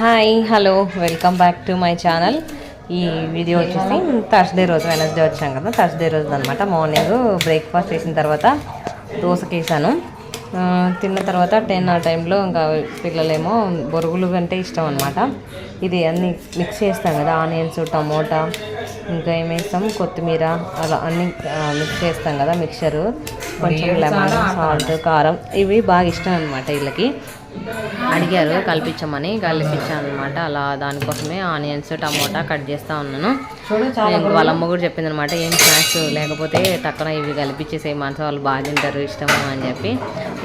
Hi hello welcome back to my channel. ఈ video వచ్చేసి Thursday రోజు వెనస్డే వచ్చాం కదా థర్స్డే రోజు అనమాట మార్నింగ్ బ్రేక్ఫాస్ట్ చేసిన తర్వాత దోసకేసాను. తిన్న తర్వాత టెన్ ఆ టైంలో ఇంకా పిల్లలేమో బొరుగులు అంటే ఇష్టం అనమాట ఇది అన్ని మిక్స్ చేస్తాం కదా ఆనియన్స్ టమోటా ఇంకా ఏం వేస్తాం? కొత్తిమీర అలా అన్ని మిక్స్ చేస్తాం కదా మిక్చరు కొంచెం లెమన్ సాల్ట్ కారం ఇవి బాగా ఇష్టం అనమాట వీళ్ళకి. అడిగారు కల్పించమని కల్పించాను అనమాట అలా దానికోసమే ఆనియన్స్ టమోటా కట్ చేస్తా ఉన్నాను. ఇంకా వాళ్ళ అమ్మ కూడా చెప్పింది అనమాట ఏం స్నాక్స్ లేకపోతే తక్కువ ఇవి కల్పించేసే మనసు వాళ్ళు బాగా తింటారు ఇష్టం అని చెప్పి.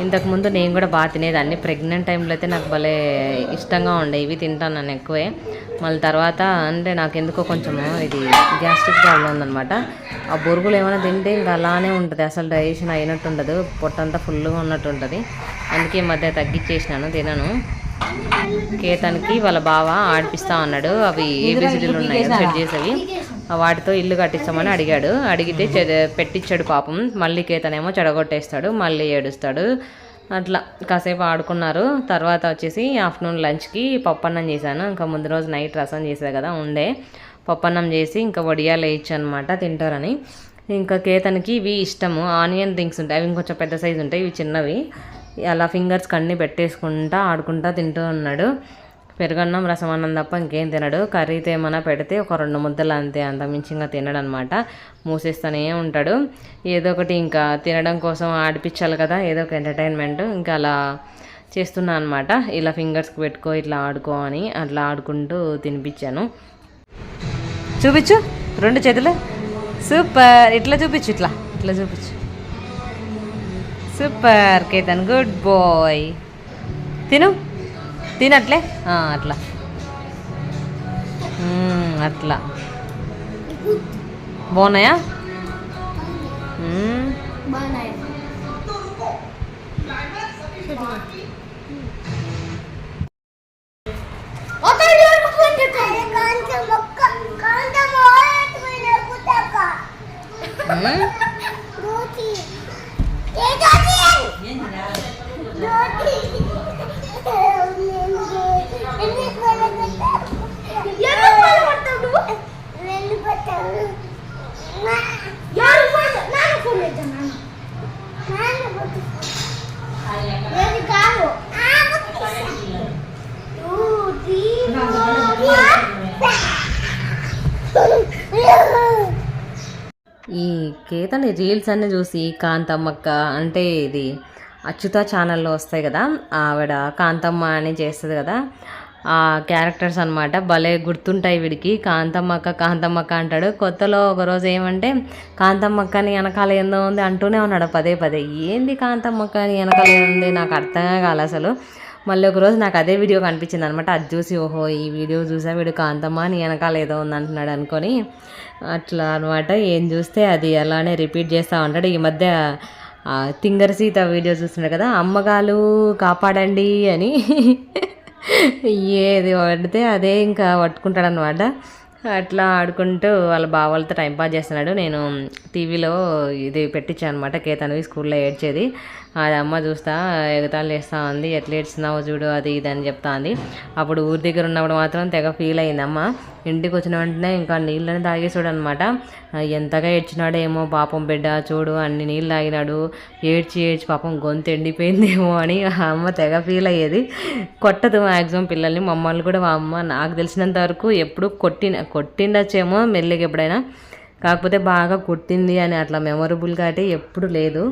ఇంతకుముందు నేను కూడా బాగా తినేదాన్ని. ప్రెగ్నెంట్ టైంలో అయితే నాకు భలే ఇష్టంగా ఉండే ఇవి తింటాను నేను ఎక్కువే. మళ్ళీ తర్వాత అంటే నాకు ఎందుకో కొంచెం ఇది గ్యాస్ట్రిక్ ప్రాబ్లం ఉందనమాట ఆ బొరుగులు ఏమైనా తింటే ఇంకా అలానే ఉంటుంది అసలు డైజెషన్ అయినట్టు ఉండదు పొట్టంతా ఫుల్గా ఉన్నట్టు ఉంటుంది. అందుకే మధ్య తగ్గించేసినాను తినను. కేతన్కి వాళ్ళ బావ ఆడిపిస్తా అన్నాడు. అవి ఏబిసిడీలు ఉన్నాయి సెట్ చేసేవి. వాటితో ఇల్లు కట్టించమని అడిగాడు. అడిగితే చె- పెట్టించాడు పాపం. మళ్ళీ కేతనేమో చెడగొట్టేస్తాడు మళ్ళీ ఏడుస్తాడు. అట్లా కాసేపు ఆడుకున్నారు. తర్వాత వచ్చేసి ఆఫ్టర్నూన్ లంచ్కి పప్పన్నం చేశాను. ఇంకా ముందు రోజు నైట్ రసం చేసా కదా ఉండే. పప్పన్నం చేసి ఇంకా వడియాలు వేయచ్చు అనమాట తింటారని. ఇంకా కేతన్కి ఇవి ఇష్టము. ఆనియన్ థింగ్స్ ఉంటాయి. అవి ఇంకొంచెం పెద్ద సైజు ఉంటాయి. ఇవి చిన్నవి. అలా ఫింగర్స్ కన్నీ పెట్టేసుకుంటా ఆడుకుంటా తింటూ ఉన్నాడు. పెరుగన్నం రసం అన్నం తప్ప ఇంకేం తినడు. కర్రీతో ఏమైనా పెడితే ఒక రెండు ముద్దలు అంతే అంత మించిగా తినడు అనమాట మూసేస్తూనే ఉంటాడు. ఏదో ఒకటి ఇంకా తినడం కోసం ఆడిపించాలి కదా ఏదో ఒక ఎంటర్టైన్మెంట్ ఇంకా అలా చేస్తున్నా అనమాట ఇలా ఫింగర్స్కి పెట్టుకో ఇట్లా ఆడుకో అని అట్లా ఆడుకుంటూ తినిపించాను. చూపించు రెండు చేతులు. సూపర్. ఇట్లా చూపించు ఇట్లా. ఇట్లా చూపించు. Super Ketan good boy. తిను తినట్లే? అట్లా. అట్లా. బాగున్నాయా? మ్మ్, కేతని రీల్స్ అన్ని చూసి కాంతమ్మక్క అంటే ఇది అచ్యుత ఛానల్లో వస్తాయి కదా ఆవిడ కాంతమ్మ అని చేస్తుంది కదా ఆ క్యారెక్టర్స్ అన్నమాట. భలే గుర్తుంటాయి వీడికి. కాంతమ్మక్క కాంతమ్మక్క అంటాడు. కొత్తలో ఒకరోజు ఏమంటే కాంతమ్మక్క అని వెనకాల ఏందో ఉంది అంటూనే ఉన్నాడు పదే పదే. ఏంది కాంతమ్మక్క అని వెనకాల ఉంది? నాకు అర్థమే కాలే అసలు. మళ్ళీ ఒకరోజు నాకు అదే వీడియో కనిపించింది అనమాట అది చూసి ఓహో ఈ వీడియో చూసా వీడు కాంతమ్మ అని వెనకాల ఏదో ఉందంటున్నాడు అనుకొని అట్లా అనమాట ఏం చూస్తే అది అలానే రిపీట్ చేస్తూ ఉంటాడు. ఈ మధ్య ఆ, తింగర సీత వీడియో చూస్తున్నాడు కదా అమ్మగాలు కాపాడండి అని. ఏది పడితే అదే ఇంకా పట్టుకుంటాడు అనమాట అట్లా ఆడుకుంటూ వాళ్ళ బావాలతో టైం పాస్ చేస్తున్నాడు. నేను టీవీలో ఇది పెట్టించాను అనమాట కేతనవి స్కూల్లో ఏడ్చేది. అది అమ్మ చూస్తా ఎగతాళి చేస్తా ఉంది ఎట్లా ఏడ్చినావో చూడు అది ఇది అని చెప్తా ఉంది అప్పుడు ఊరి దగ్గర ఉన్నప్పుడు మాత్రం తెగ ఫీల్ అయింది అమ్మ. ఇంటికి వచ్చిన వెంటనే ఇంకా నీళ్ళని తాగేసాడు అనమాట ఎంతగా ఏడ్చినాడో ఏమో పాపం బిడ్డ చూడు అన్ని నీళ్ళు తాగినాడు. ఏడ్చి ఏడ్చి పాపం గొంతు ఎండిపోయిందేమో అని అమ్మ తెగ ఫీల్ అయ్యేది. కొట్టదు మ్యాక్సిమం పిల్లల్ని మమ్మల్ని కూడా మా అమ్మ నాకు తెలిసినంత వరకు ఎప్పుడు కొట్టిన కొట్టిండొచ్చేమో మెల్లిగా ఎప్పుడైనా. కాకపోతే బాగా కొట్టింది అని అట్లా మెమొరబుల్గా అయితే ఎప్పుడు లేదు.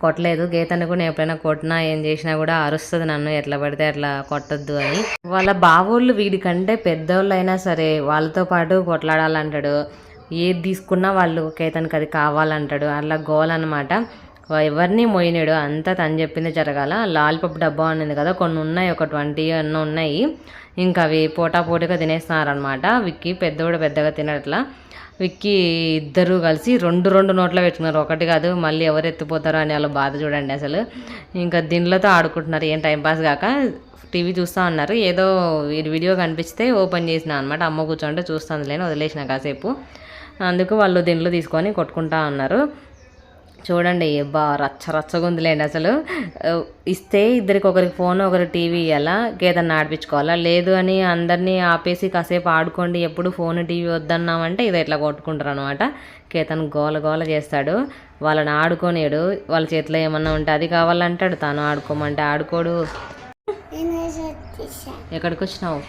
కొట్టలేదు. గీతను కూడా నేను ఎప్పుడైనా కొట్టినా ఏం చేసినా కూడా అరుస్తుంది నన్ను. ఎట్లా పడితే అట్లా కొట్టద్దు అని. వాళ్ళ బావోళ్ళు వీడికంటే పెద్దోళ్ళు అయినా సరే వాళ్ళతో పాటు కొట్లాడాలంటాడు. ఏది తీసుకున్నా వాళ్ళు కేతన్కి అది కావాలంటాడు. అట్లా గోల్ అనమాట ఎవరిని మోయినాడు? అంతా తను చెప్పింది జరగాల. లాలిపప్పు డబ్బా అనేది కదా కొన్ని ఉన్నాయి ఒక ట్వంటీ అన్న ఉన్నాయి. ఇంకా అవి పోటా పోటీగా తినేస్తున్నారనమాట విక్కి పెద్దోడు పెద్దగా తినట్లా. విక్కీ ఇద్దరు కలిసి రెండు రెండు నోట్లో పెట్టుకున్నారు. ఒకటి కాదు మళ్ళీ ఎవరు ఎత్తిపోతారో అని వాళ్ళ బాధ చూడండి అసలు. ఇంకా దీనిలతో ఆడుకుంటున్నారు. ఏం టైంపాస్ కాక టీవీ చూస్తూ ఉన్నారు. ఏదో వీడియో కనిపిస్తే ఓపెన్ చేసిన అనమాట అమ్మ కూర్చోంటే చూస్తుంది లేని వదిలేసిన కాసేపు. అందుకు వాళ్ళు దీనిలో తీసుకొని కొట్టుకుంటా ఉన్నారు. చూడండి బా రచ్చ రచ్చగా ఉందిలేండి అసలు. ఇస్తే ఇద్దరికి ఒకరికి ఫోన్ ఒకరికి టీవీ ఇవ్వాలా గేదన్న ఆడిపించుకోవాలా? లేదు అని అందరినీ ఆపేసి కాసేపు ఆడుకోండి ఎప్పుడు ఫోన్ టీవీ వద్దన్నామంటే ఇది ఇట్లా కొట్టుకుంటారు అనమాట కేతన్ గోల గోల చేస్తాడు. వాళ్ళని ఆడుకోనేడు వాళ్ళ చేతిలో ఏమన్నా ఉంటే అది కావాలంటాడు. తాను ఆడుకోమంటే ఆడుకోడు. ఎక్కడికి వచ్చినావు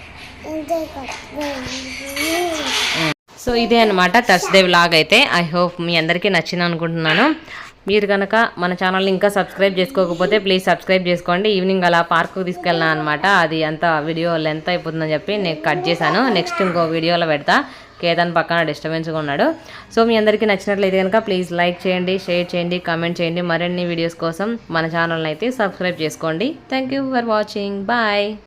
సో ఇదే అనమాట థర్స్డే వ్లాగ్ అయితే. ఐ హోప్ మీ అందరికీ నచ్చింది అనుకుంటున్నాను మీరు కనుక మన ఛానల్ని ఇంకా సబ్స్క్రైబ్ చేసుకోకపోతే ప్లీజ్ సబ్స్క్రైబ్ చేసుకోండి. ఈవినింగ్ అలా పార్కు తీసుకెళ్ళినా అనమాట అది అంత వీడియో లెంత్ అయిపోతుందని చెప్పి నేను కట్ చేశాను. నెక్స్ట్ ఇంకో వీడియోలో పెడతా. కేదాన్ పక్కన డిస్టర్బెన్స్గా ఉన్నాడు. సో మీ అందరికీ నచ్చినట్లయితే కనుక ప్లీజ్ లైక్ చేయండి షేర్ చేయండి కామెంట్ చేయండి. మరిన్ని వీడియోస్ కోసం మన ఛానల్ని అయితే సబ్స్క్రైబ్ చేసుకోండి. Thank you for watching bye